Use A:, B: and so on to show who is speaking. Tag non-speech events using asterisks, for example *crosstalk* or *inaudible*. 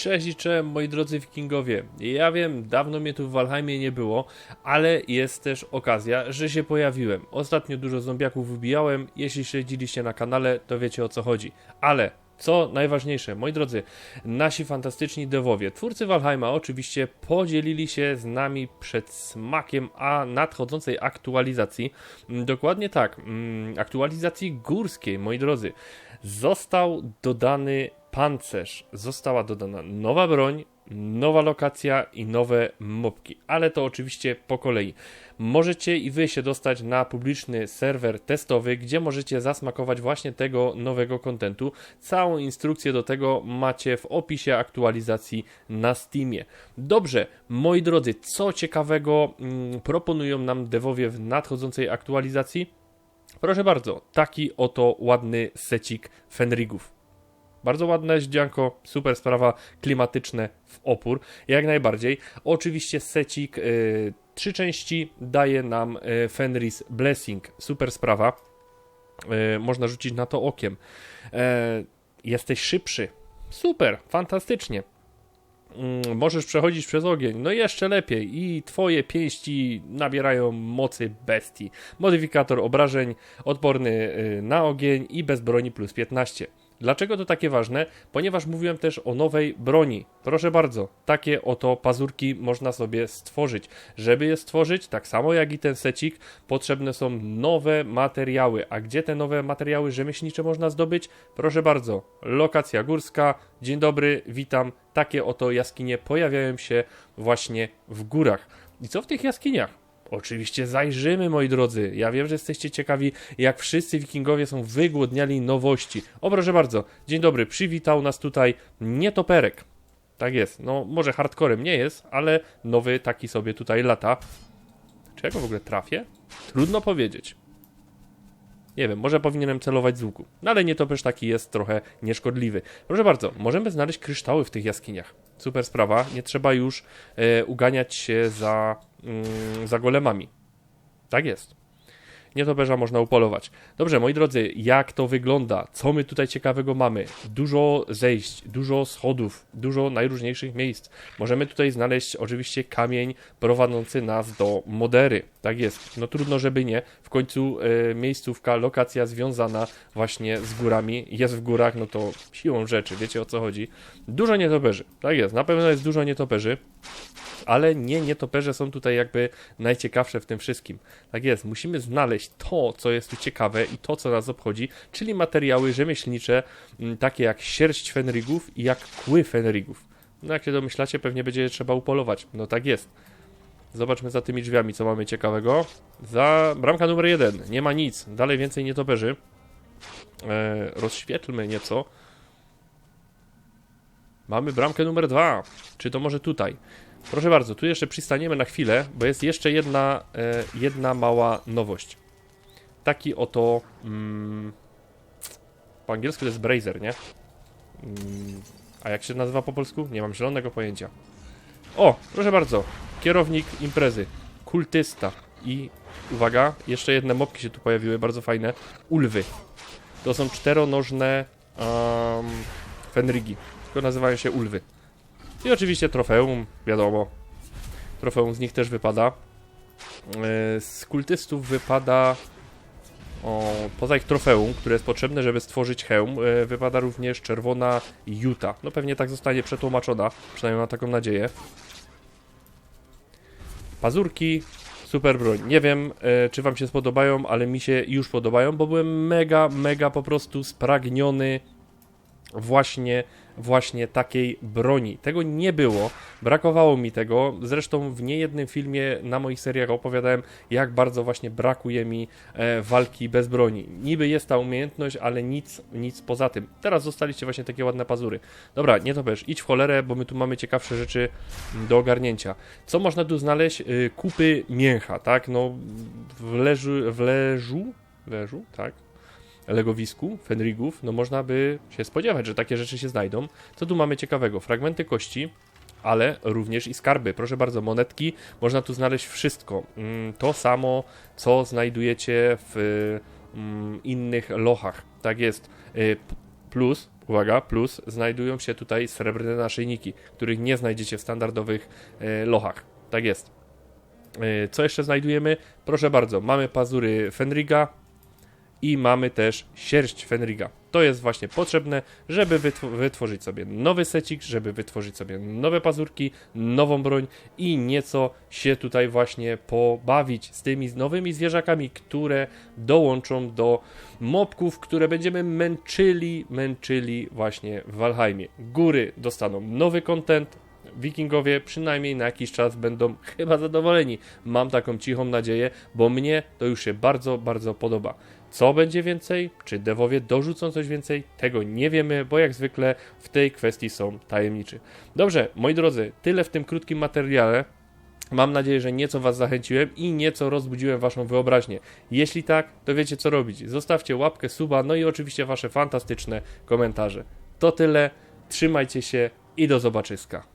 A: Cześć i cześć moi drodzy wikingowie. Ja wiem, dawno mnie tu w Valheimie nie było, ale jest też okazja, że się pojawiłem. Ostatnio dużo zombiaków wybijałem, jeśli śledziliście na kanale, to wiecie o co chodzi. Ale co najważniejsze, moi drodzy, nasi fantastyczni dewowie, twórcy Valheima oczywiście podzielili się z nami przed smakiem a nadchodzącej aktualizacji. Mm, Dokładnie tak, mm, aktualizacji górskiej, moi drodzy. Został dodany pancerz, została dodana nowa broń, nowa lokacja i nowe mopki, ale to oczywiście po kolei. Możecie i wy się dostać na publiczny serwer testowy, gdzie możecie zasmakować właśnie tego nowego kontentu. Całą instrukcję do tego macie w opisie aktualizacji na Steamie. Dobrze, moi drodzy, co ciekawego mm, proponują nam devowie w nadchodzącej aktualizacji? Proszę bardzo, taki oto ładny secik Fenrigów. Bardzo ładne ździanko, super sprawa, klimatyczne w opór, jak najbardziej. Oczywiście secik, y, trzy części daje nam y, Fenris Blessing, super sprawa. Y, można rzucić na to okiem. E, jesteś szybszy, super, fantastycznie. Mm, możesz przechodzić przez ogień, no jeszcze lepiej i twoje pięści nabierają mocy bestii. Modyfikator obrażeń, odporny y, na ogień i bez broni plus 15. Dlaczego to takie ważne? Ponieważ mówiłem też o nowej broni. Proszę bardzo, takie oto pazurki można sobie stworzyć. Żeby je stworzyć, tak samo jak i ten secik, potrzebne są nowe materiały. A gdzie te nowe materiały rzemieślnicze można zdobyć? Proszę bardzo, lokacja górska. Dzień dobry, witam. Takie oto jaskinie pojawiają się właśnie w górach. I co w tych jaskiniach? Oczywiście zajrzymy, moi drodzy. Ja wiem, że jesteście ciekawi, jak wszyscy wikingowie są wygłodniali nowości. O, proszę bardzo. Dzień dobry, przywitał nas tutaj nietoperek. Tak jest. No, może hardcorem nie jest, ale nowy taki sobie tutaj lata. Czy ja go w ogóle trafię? Trudno powiedzieć. Nie wiem, może powinienem celować z łuku. No ale nietoperz taki jest trochę nieszkodliwy. Proszę bardzo, możemy znaleźć kryształy w tych jaskiniach. Super sprawa. Nie trzeba już e, uganiać się za, mm, za golemami. Tak jest. Nietoperza można upolować. Dobrze, moi drodzy, jak to wygląda? Co my tutaj ciekawego mamy? Dużo zejść, dużo schodów, dużo najróżniejszych miejsc. Możemy tutaj znaleźć oczywiście kamień prowadzący nas do Modery. Tak jest. No trudno, żeby nie. W końcu e, miejscówka, lokacja związana właśnie z górami. Jest w górach, no to siłą rzeczy, wiecie o co chodzi. Dużo nietoperzy. Tak jest. Na pewno jest dużo nietoperzy ale nie nietoperze są tutaj jakby najciekawsze w tym wszystkim. Tak jest, musimy znaleźć to, co jest tu ciekawe i to, co nas obchodzi, czyli materiały rzemieślnicze, m, takie jak sierść fenrigów i jak kły fenrigów. No jak się domyślacie, pewnie będzie je trzeba upolować. No tak jest. Zobaczmy za tymi drzwiami, co mamy ciekawego. Za bramka numer jeden. Nie ma nic. Dalej więcej nietoperzy. E, rozświetlmy nieco. Mamy bramkę numer dwa. Czy to może tutaj? Proszę bardzo, tu jeszcze przystaniemy na chwilę, bo jest jeszcze jedna, e, jedna mała nowość. Taki oto. Mm, po angielsku to jest Brazer, nie? Mm, a jak się nazywa po polsku? Nie mam zielonego pojęcia. O, proszę bardzo, kierownik imprezy, kultysta i uwaga, jeszcze jedne mopki się tu pojawiły, bardzo fajne. Ulwy. To są czteronożne um, fenrigi, tylko nazywają się ulwy. I oczywiście trofeum, wiadomo. Trofeum z nich też wypada. E, Z kultystów wypada. O, poza ich trofeum, które jest potrzebne, żeby stworzyć hełm, e, wypada również czerwona juta. No pewnie tak zostanie przetłumaczona, przynajmniej mam taką nadzieję. Pazurki, super broń. Nie wiem, e, czy wam się spodobają, ale mi się już podobają, bo byłem mega, mega po prostu spragniony właśnie, właśnie takiej broni. Tego nie było, brakowało mi tego. Zresztą w niejednym filmie na moich seriach opowiadałem, jak bardzo właśnie brakuje mi e, walki bez broni. Niby jest ta umiejętność, ale nic, nic poza tym. Teraz zostaliście właśnie takie ładne pazury. Dobra, nie to wiesz, idź w cholerę, bo my tu mamy ciekawsze rzeczy do ogarnięcia. Co można tu znaleźć? Y, kupy mięcha, tak? No, w leżu, w leżu, leżu, tak? Legowisku, Fenrigów, no można by się spodziewać, że takie rzeczy się znajdą. Co tu mamy ciekawego? Fragmenty kości, ale również i skarby. Proszę bardzo, monetki, można tu znaleźć wszystko. Mm, To samo, co znajdujecie w mm, innych lochach. Tak jest. Y, Plus, uwaga, plus znajdują się tutaj srebrne naszyjniki, których nie znajdziecie w standardowych e, lochach. Tak jest. E, co jeszcze znajdujemy? Proszę bardzo, mamy pazury Fenriga i mamy też sierść Fenriga. To jest właśnie potrzebne, żeby wytw- wytworzyć sobie nowy secik, żeby wytworzyć sobie nowe pazurki, nową broń i nieco się tutaj właśnie pobawić z tymi nowymi zwierzakami, które dołączą do mobków, które będziemy męczyli, męczyli właśnie w Valheimie. Góry dostaną nowy content, Wikingowie przynajmniej na jakiś czas będą *laughs* chyba zadowoleni. Mam taką cichą nadzieję, bo mnie to już się bardzo, bardzo podoba. Co będzie więcej? Czy dewowie dorzucą coś więcej? Tego nie wiemy, bo jak zwykle w tej kwestii są tajemniczy. Dobrze, moi drodzy, tyle w tym krótkim materiale. Mam nadzieję, że nieco Was zachęciłem i nieco rozbudziłem Waszą wyobraźnię. Jeśli tak, to wiecie co robić. Zostawcie łapkę, suba, no i oczywiście Wasze fantastyczne komentarze. To tyle, trzymajcie się i do zobaczyska.